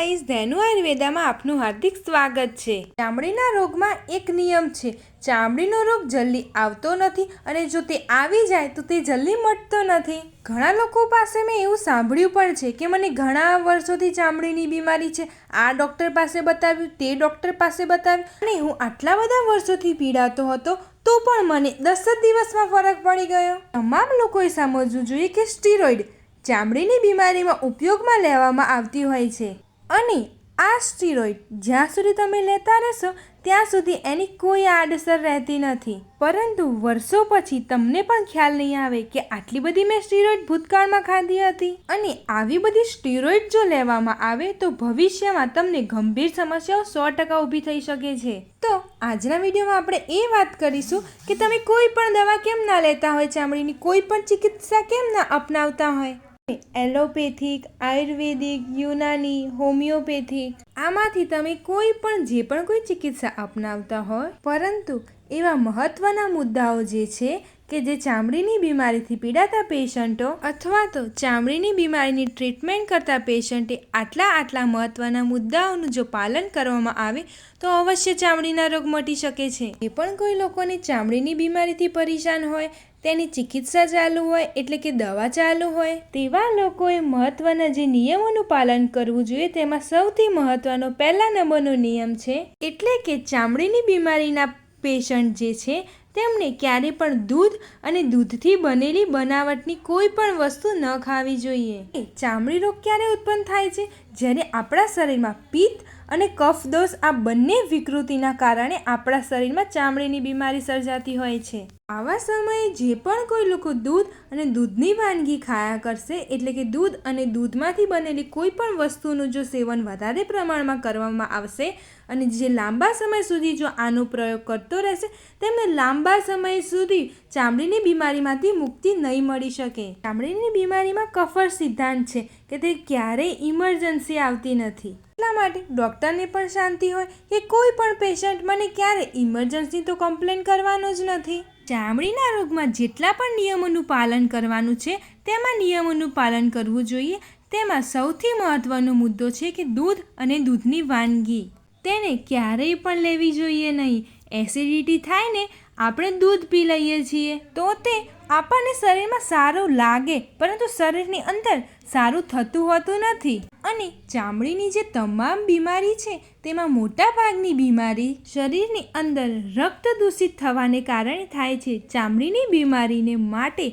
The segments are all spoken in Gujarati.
ગાઈઝ ધેનુ આયુર્વેદામાં આપનું હાર્દિક સ્વાગત છે. ચામડીના રોગમાં એક નિયમ છે. ચામડીનો રોગ જલ્દી આવતો નથી અને જો તે આવી જાય તો તે જલ્દી મટતો નથી. ઘણા લોકો પાસે મેં એવું સાંભળ્યું પણ છે કે મને ઘણા વર્ષોથી ચામડીની બીમારી છે. આ ડૉક્ટર પાસે બતાવ્યું, તે ડૉક્ટર પાસે બતાવ્યું અને હું આટલા બધા વર્ષોથી પીડાતો હતો તો પણ મને દસ જ દિવસમાં ફરક પડી ગયો. તમામ લોકોએ સમજવું જોઈએ કે સ્ટીરોઇડ ચામડીની બીમારીમાં ઉપયોગમાં લેવામાં આવતી હોય છે. અને આ સ્ટીરોઇડ જ્યાં સુધી તમે લેતા રહેશો, ત્યાં સુધી એની કોઈ આડઅસર રહેતી નથી. પરંતુ વર્ષો પછી તમને પણ ખ્યાલ નહીં આવે કે આટલી બધી મેં સ્ટીરોઇડ ભૂતકાળમાં ખાધી હતી. અને આવી બધી સ્ટીરોઇડ જો લેવામાં આવે, તો ભવિષ્યમાં તમને ગંભીર સમસ્યાઓ સો ટકા ઊભી થઈ શકે છે. તો આજના વિડીયોમાં આપણે એ વાત કરીશું કે તમે કોઈ પણ દવા કેમ ના લેતા હોય, ચામડીની કોઈ પણ ચિકિત્સા કેમ ના અપનાવતા હોય? એલોપેથિક, આયુર્વેદિક, યુનાની, હોમિયોપેથિક, આમાંથી તમે કોઈ પણ જે પણ કોઈ ચિકિત્સા અપનાવતા હોય, પરંતુ એવા મહત્ત્વના મુદ્દાઓ જે છે કે જે ચામડીની બીમારીથી પીડાતા પેશન્ટો અથવા તો ચામડીની બીમારીની ટ્રીટમેન્ટ કરતા પેશન્ટે આટલા આટલા મહત્ત્વના મુદ્દાઓનું જો પાલન કરવામાં આવે, તો અવશ્ય ચામડીના રોગ મટી શકે છે. એ પણ કોઈ લોકોને ચામડીની બીમારીથી પરેશાન હોય તેની ચિકિત્સા ચાલુ હોય એટલે કે દવા ચાલુ હોય, તેવા લોકોએ મહત્ત્વના જે નિયમોનું પાલન કરવું જોઈએ તેમાં સૌથી મહત્ત્વનો પહેલા નંબરનો નિયમ છે, એટલે કે ચામડીની બીમારીના પેશન્ટ જે છે તેમને ક્યારે પણ દૂધ અને દૂધથી બનેલી બનાવટની કોઈ પણ વસ્તુ ન ખાવી જોઈએ. ચામડી રોગ ક્યારે ઉત્પન્ન થાય છે? જ્યારે આપણા શરીરમાં પિત્ત અને કફ દોષ આ બંને વિકૃતિના કારણે આપણા શરીરમાં ચામડીની બીમારી સર્જાતી હોય છે. આવા સમયે જે પણ કોઈ લોકો દૂધ અને દૂધની વાનગી ખાયા કરશે, એટલે કે દૂધ અને દૂધમાંથી બનેલી કોઈ પણ વસ્તુનું જો સેવન વધારે પ્રમાણમાં કરવામાં આવશે અને જે લાંબા સમય સુધી જો આનો પ્રયોગ કરતો રહેશે, તેમને લાંબા સમય સુધી ચામડીની બીમારીમાંથી મુક્તિ નહીં મળી શકે. ચામડીની બીમારીમાં કફર સિદ્ધાંત છે કે તે ક્યારેય ઇમરજન્સી આવતી નથી. એટલા માટે ડૉક્ટરને પણ શાંતિ હોય કે કોઈ પણ પેશન્ટ મને ક્યારે ઇમરજન્સી તો કમ્પ્લેન કરવાનો જ નથી. ચામડીના રોગમાં જેટલા પણ નિયમોનું પાલન કરવાનું છે, તેમાં નિયમોનું પાલન કરવું જોઈએ. તેમાં સૌથી મહત્ત્વનો મુદ્દો છે કે દૂધ અને દૂધની વાનગી. તેને ક્યારેય પણ લેવી જોઈએ નહીં. એસિડિટી થાય ને આપણે દૂધ પી લઈએ છીએ, તો તે આપણને શરીરમાં સારું લાગે, પરંતુ શરીરની અંદર સારું થતું હોતું નથી. અને ચામડીની જે તમામ બીમારી છે, તેમાં મોટા ભાગની બીમારી શરીરની અંદર રક્ત દૂષિત થવાને કારણે થાય છે. ચામડીની બીમારીને માટે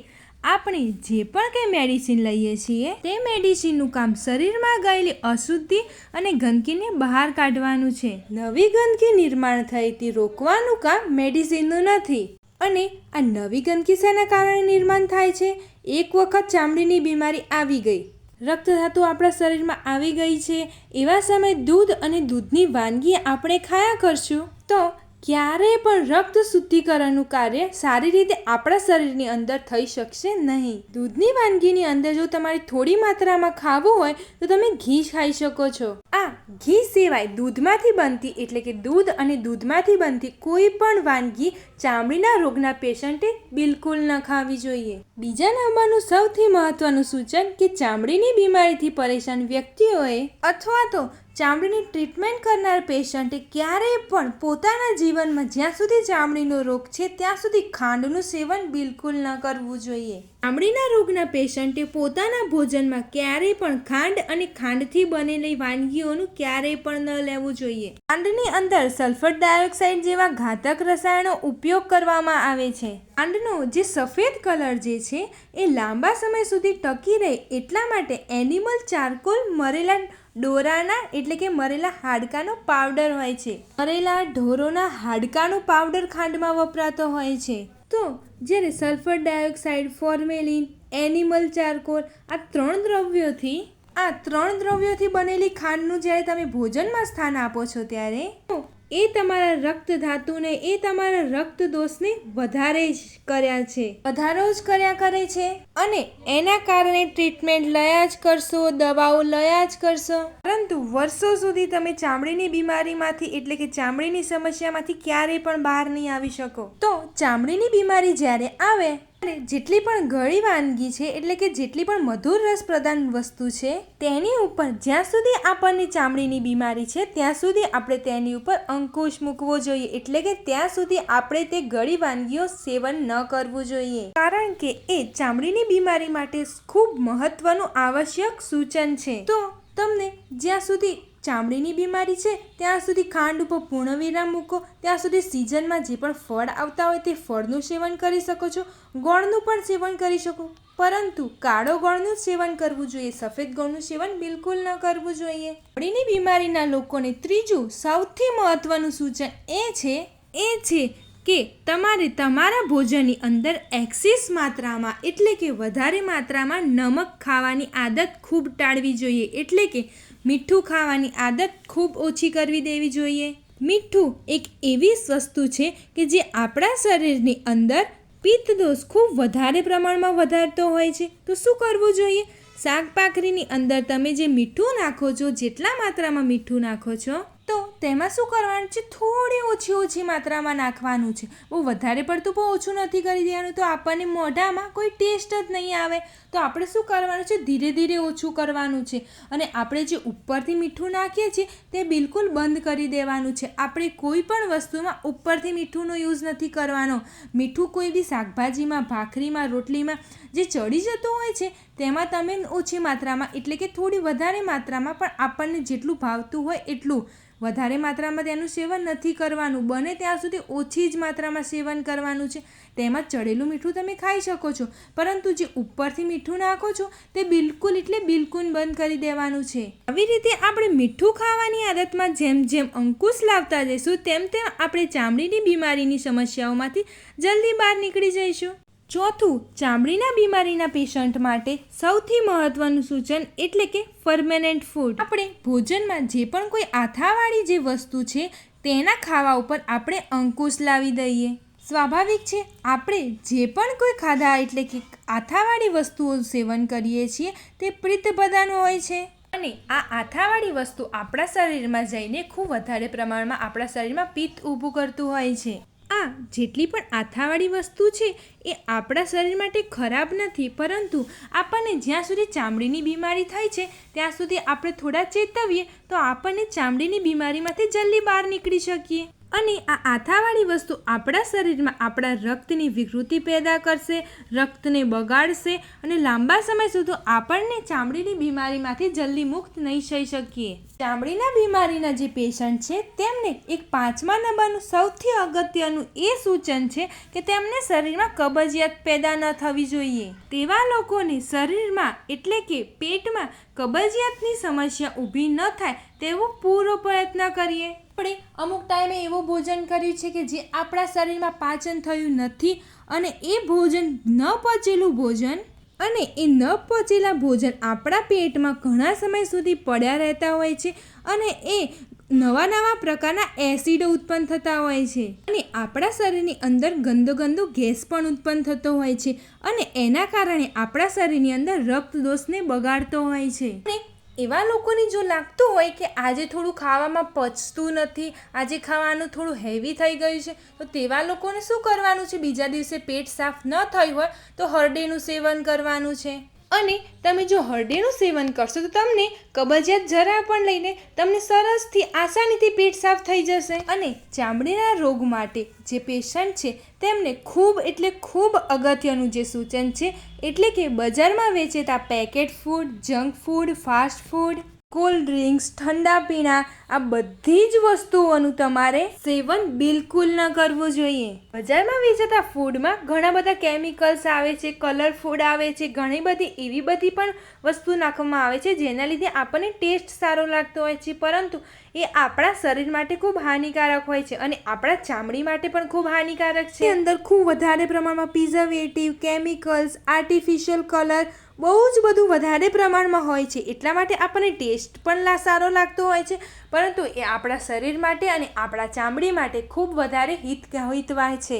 આપણે જે પણ કંઈ મેડિસિન લઈએ છીએ, તે મેડિસિનનું કામ શરીરમાં ગયેલી અશુદ્ધિ અને ગંદકીને બહાર કાઢવાનું છે. નવી ગંદકી નિર્માણ થઈ તે રોકવાનું કામ મેડિસિનનું નથી. અને આ નવી ગંદકી શેના કારણે નિર્માણ થાય છે? એક વખત ચામડીની બીમારી આવી ગઈ. રક્તધાતુ આપણા શરીરમાં આવી ગઈ છે. એવા સમયે દૂધ અને દૂધની વાનગી આપણે ખાયા કરશું? તો ક્યારેય પણ રક્ત શુદ્ધિકરણનું કાર્ય સારી રીતે આપણા શરીરની અંદર થઈ શકશે નહીં. દૂધની વાનગીની અંદર જો તમારે થોડી માત્રામાં ખાવું હોય, તો તમે ઘી ખાઈ શકો છો. આ ઘી સિવાય દૂધમાંથી બનતી એટલે કે દૂધ અને દૂધમાંથી બનતી કોઈ પણ વાનગી ચામડીના રોગના પેશન્ટે બિલકુલ ન ખાવી જોઈએ. બીજા નંબરનું સૌથી મહત્વનું સૂચન કે ચામડીની બીમારીથી પરેશાન વ્યક્તિઓએ અથવા તો ચામડીની ટ્રીટમેન્ટ કરનાર પેશન્ટે ક્યારેય પણ પોતાના જીવનમાં જ્યાં સુધી ચામડીનો રોગ છે, ત્યાં સુધી ખાંડનું સેવન બિલકુલ ન કરવું જોઈએ. ચામડીના રોગના પેશન્ટે પોતાના ભોજનમાં ક્યારેય પણ ખાંડ અને ખાંડથી બનેલી વાનગીઓનું ક્યારેય પણ ન લેવું જોઈએ. ખાંડની અંદર સલ્ફર ડાયોક્સાઇડ જેવા ઘાતક રસાયણો ઉપયોગ કરવામાં આવે છે. ખાંડનો જે સફેદ કલર જે છે, એ લાંબા સમય સુધી ટકી રહે એટલા માટે એનિમલ ચારકોલ મરેલા ડોરાના એટલે કે મરેલા હાડકાનો પાવડર હોય છે. મરેલા ઢોરોના હાડકાનો પાવડર ખાંડમાં વપરાતો હોય છે. તો જ્યારે sulphur dioxide, formalin, animal charcoal આ ત્રણ દ્રવ્યોથી, આ ત્રણ દ્રવ્યોથી બનેલી ખાંડનું જ્યારે તમે ભોજનમાં સ્થાન આપો છો ત્યારે એ તમારા રક્ત ધાતુને, એ તમારા રક્ત દોષને વધારે જ કર્યા છે. વધારો જ કર્યા કરે છે. અને એના કારણે ટ્રીટમેન્ટ લયા જ કરશો, દવાઓ લયા જ કરશો. પરંતુ વર્ષો સુધી તમે ચામડીની બીમારીમાંથી, એટલે કે ચામડીની સમસ્યામાંથી ક્યારેય પણ બહાર નહીં આવી શકો. તો ચામડીની બીમારી જ્યારે આવે જેટલી પણ ગળી વાનગી છે, એટલે કે જેટલી પણ મધુર રસ પ્રદાન વસ્તુ છે, તેની ઉપર જ્યાં સુધી આપણને ચામડીની બીમારી છે, ત્યાં સુધી આપણે તેની ઉપર અંકુશ મૂકવો જોઈએ. એટલે કે ત્યાં સુધી આપણે તે ગળી વાનગીઓ સેવન ન કરવું જોઈએ. કારણ કે એ ચામડીની બીમારી માટે ખૂબ મહત્વનું આવશ્યક સૂચન છે. તો તમને જ્યાં સુધી ચામડીની બીમારી છે, ત્યાં સુધી ખાંડ ઉપર પૂર્ણ વિરામ મૂકો, ત્યાં સુધી સિઝનમાં જે પણ ફળ આવતા હોય તે ફળનું સેવન કરી શકો છો, ગોળનું પણ સેવન કરી શકો. પરંતુ કાળો ગોળનું સેવન કરવું જોઈએ, સફેદ ગોળનું સેવન બિલકુલ ન કરવું જોઈએ. ચામડીની બીમારીના લોકોને ત્રીજું સૌથી મહત્વનું સૂચન એ છે એ છે કે તમારે તમારા ભોજનની અંદર એક્સિસ માત્રામાં એટલે કે વધારે માત્રામાં નમક ખાવાની આદત ખૂબ ટાળવી જોઈએ. એટલે કે મીઠું ખાવાની આદત ખૂબ ઓછી કરવી દેવી જોઈએ. મીઠું એક એવી વસ્તુ છે કે જે આપણા શરીરની અંદર પિત્ત દોષ ખૂબ વધારે પ્રમાણમાં વધારતો હોય છે. તો શું કરવું જોઈએ? શાકભાખરીની અંદર તમે જે મીઠું નાખો છો, જેટલા માત્રામાં મીઠું નાખો છો તો તેમાં શું કરવાનું છે? થોડી ઓછી ઓછી માત્રામાં નાખવાનું છે. બહુ વધારે પડતું બહુ ઓછું નથી કરી દેવાનું. તો આપણને મોઢામાં કોઈ ટેસ્ટ જ નહીં આવે. તો આપણે શું કરવાનું છે? ધીરે ધીરે ઓછું કરવાનું છે. અને આપણે જે ઉપરથી મીઠું નાખીએ છીએ, તે બિલકુલ બંધ કરી દેવાનું છે. આપણે કોઈ પણ વસ્તુમાં ઉપરથી મીઠુંનો યુઝ નથી કરવાનો. મીઠું કોઈ બી શાકભાજીમાં, ભાખરીમાં, રોટલીમાં જે ચડી જતું હોય છે, તેમાં તમે ઓછી માત્રામાં એટલે કે થોડી વધારે માત્રામાં પણ આપણને જેટલું ભાવતું હોય એટલું. વધારે માત્રામાં તેનું સેવન નથી કરવાનું. બને ત્યાં સુધી ઓછી જ માત્રામાં સેવન કરવાનું છે. તેમાં ચડેલું મીઠું તમે ખાઈ શકો છો. પરંતુ જે ઉપરથી મીઠું નાખો છો, તે બિલકુલ એટલે બિલકુલ બંધ કરી દેવાનું છે. આવી રીતે આપણે મીઠું ખાવાની આદતમાં જેમ જેમ અંકુશ લાવતા જઈશું, તેમ તેમ આપણે ચામડીની બીમારીની સમસ્યાઓમાંથી જલ્દી બહાર નીકળી જઈશું. ચોથું, ચામડીના બીમારીના પેશન્ટ માટે સૌથી મહત્વનું સૂચન એટલે કે ફર્મેનન્ટ ફૂડ આપણે ભોજનમાં જે પણ કોઈ આથાવાળી જે વસ્તુ છે, તેના ખાવા ઉપર આપણે અંકુશ લાવી દઈએ. સ્વાભાવિક છે, આપણે જે પણ કોઈ ખાધા એટલે કે આથાવાળી વસ્તુઓ સેવન કરીએ છીએ, તે પિત્તપ્રધાન હોય છે. અને આ આથાવાળી વસ્તુ આપણા શરીરમાં જઈને ખૂબ વધારે પ્રમાણમાં આપણા શરીરમાં પિત્ત ઊભું કરતું હોય છે. આ જેટલી પણ આથાવાળી વસ્તુ છે, એ આપણા શરીર માટે ખરાબ નથી, પરંતુ આપણને જ્યાં સુધી ચામડીની બીમારી થાય છે, ત્યાં સુધી આપણે થોડા ચેતવીએ, તો આપણને ચામડીની બીમારીમાંથી જલ્દી બહાર નીકળી શકીએ. અને આ આથાવાળી વસ્તુ આપણા શરીરમાં આપણા રક્તની વિકૃતિ પેદા કરશે, રક્તને બગાડશે અને લાંબા સમય સુધી આપણને ચામડીની બીમારીમાંથી જલ્દી મુક્ત નહીં થઈ શકીએ. ચામડીના બીમારીના જે પેશન્ટ છે, તેમને એક પાંચમા નંબરનું સૌથી અગત્યનું એ સૂચન છે કે તેમને શરીરમાં કબજિયાત પેદા ન થવી જોઈએ. તેવા લોકોને શરીરમાં એટલે કે પેટમાં કબજિયાતની સમસ્યા ઊભી ન થાય તેવો પૂરો પ્રયત્ન કરીએ. આપણે અમુક ટાઈમે એવું ભોજન કર્યું છે કે જે આપણા શરીરમાં પાચન થયું નથી અને એ ભોજન ન પચેલું ભોજન અને એ ન પહોંચેલા ભોજન આપણા પેટમાં ઘણા સમય સુધી પડ્યા રહેતા હોય છે અને એ નવા નવા પ્રકારના એસિડો ઉત્પન્ન થતા હોય છે. અને આપણા શરીરની અંદર ગંદો ગંદો ગેસ પણ ઉત્પન્ન થતો હોય છે અને એના કારણે આપણા શરીરની અંદર રક્ત દોષને બગાડતો હોય છે. અને એવા લોકોને જો લાગતું હોય કે આજે થોડું ખાવામાં પચતું નથી, આજે ખાવાનું થોડું હેવી થઈ ગયું છે, તો તેવા લોકોને શું કરવાનું છે? બીજા દિવસે પેટ સાફ ન થયું હોય તો હરડેનું સેવન કરવાનું છે. અને તમે જો હરડેનું સેવન કરશો, તો તમને કબજિયાત જરા પણ લઈને તમને સરસથી આસાનીથી પેટ સાફ થઈ જશે. અને ચામડીના રોગ માટે જે પેશન્ટ છે, તેમને ખૂબ એટલે ખૂબ અગત્યનું જે સૂચન છે, એટલે કે બજારમાં વેચેતા packet food, junk food, fast food cold drinks ઠંડા પીણા, આ બધી જ વસ્તુઓનું તમારે સેવન બિલકુલ ન કરવું જોઈએ. બજારમાં વેચાતા ફૂડમાં ઘણા બધા કેમિકલ્સ આવે છે કલર ફૂડ આવે છે, ઘણી બધી એવી બધી પણ વસ્તુ નાખવામાં આવે છે, જેના લીધે આપણને ટેસ્ટ સારો લાગતો હોય છે, પરંતુ એ આપણા શરીર માટે ખૂબ હાનિકારક હોય છે અને આપણા ચામડી માટે પણ ખૂબ હાનિકારક છે. અંદર ખૂબ વધારે પ્રમાણમાં પ્રિઝર્વેટિવ કેમિકલ્સ આર્ટિફિશિયલ કલર બહુ જ બધું વધારે પ્રમાણમાં હોય છે. એટલા માટે આપણને ટેસ્ટ પણ સારો લાગતો હોય છે. પરંતુ એ આપણા શરીર માટે અને આપણા ચામડી માટે ખૂબ વધારે હિત હિતવાય છે.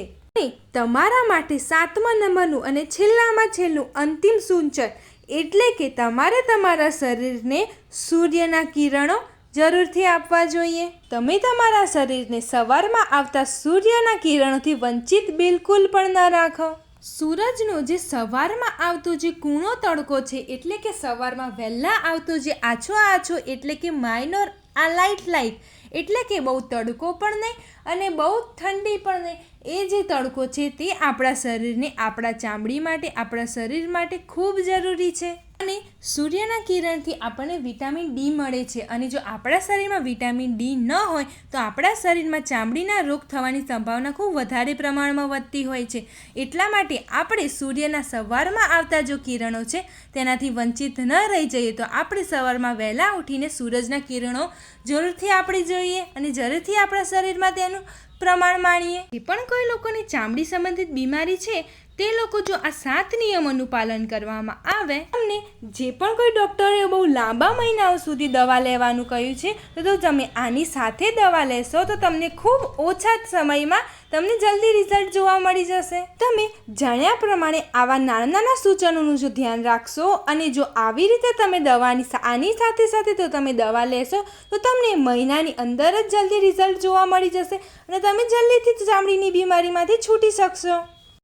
તમારા માટે સાતમા નંબરનું અને છેલ્લામાં છેલ્લું અંતિમ સૂચન એટલે કે તમારે તમારા શરીરને સૂર્યના કિરણો જરૂરથી આપવા જોઈએ. તમે તમારા શરીરને સવારમાં આવતા સૂર્યના કિરણોથી વંચિત બિલકુલ પણ ન રાખો. સૂરજનો જે સવારમાં આવતો જે કૂણો તડકો છે, એટલે કે સવારમાં વહેલા આવતો જે આછો આછો, એટલે કે માઇનોર આ લાઇટ લાઇટ એટલે કે બહુ તડકો પણ નહીં અને બહુ ઠંડી પણ નહીં. એ જે તડકો છે તે આપણા શરીરને, આપણા ચામડી માટે, આપણા શરીર માટે ખૂબ જરૂરી છે. અને સૂર્યના કિરણથી આપણને વિટામિન ડી મળે છે. અને જો આપણા શરીરમાં વિટામિન ડી ન હોય, તો આપણા શરીરમાં ચામડીના રોગ થવાની સંભાવના ખૂબ વધારે પ્રમાણમાં વધતી હોય છે. એટલા માટે આપણે સૂર્યના સવારમાં આવતા જો કિરણો છે, તેનાથી વંચિત ન રહી જઈએ, તો આપણે સવારમાં વહેલા ઉઠીને સૂરજના કિરણો જરૂરથી આપણે જોઈએ. અને જરૂરથી આપણા શરીરમાં તેનું પ્રમાણ માણીએ. એ પણ કોઈ લોકોની ચામડી સંબંધિત બીમારી છે, તે લોકો જો આ સાત નિયમોનું પાલન કરવામાં આવે, તમને જે પણ કોઈ ડૉક્ટરે બહુ લાંબા મહિનાઓ સુધી દવા લેવાનું કહ્યું છે, તો તમે આની સાથે દવા લેશો, તો તમને ખૂબ ઓછા સમયમાં તમને જલ્દી રિઝલ્ટ જોવા મળી જશે. તમે જાણ્યા પ્રમાણે આવા નાના નાના સૂચનોનું જો ધ્યાન રાખશો, અને જો આવી રીતે તમે દવાની આની સાથે સાથે તો તમે દવા લેશો, તો તમને મહિનાની અંદર જ જલ્દી રિઝલ્ટ જોવા મળી જશે, અને તમે જલ્દીથી ચામડીની બીમારીમાંથી છૂટી શકશો.